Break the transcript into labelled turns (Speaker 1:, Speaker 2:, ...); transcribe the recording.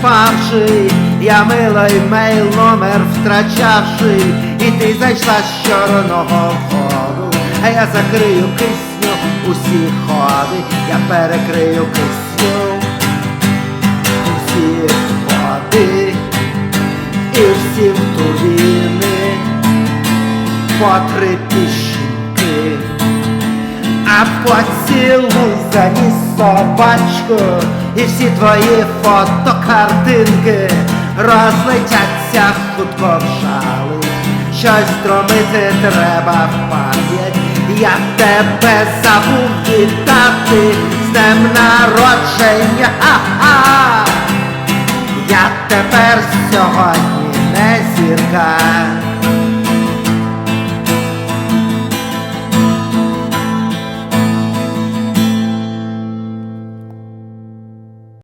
Speaker 1: спавши, я милий мейл номер втрачавши, і ти зайшла з чорного ходу, а я закрию кисню усі ходи, я перекрию кисню усі ходи і всі втуліни по три піщинки. А поцілуй за ніс собачку І всі твої фотокартинки Розлетяться хутко в шали Щось стромити треба в пам'ять. Я тебе забув вітати з днем народження. Ха-ха! Я тепер сьогодні не зірка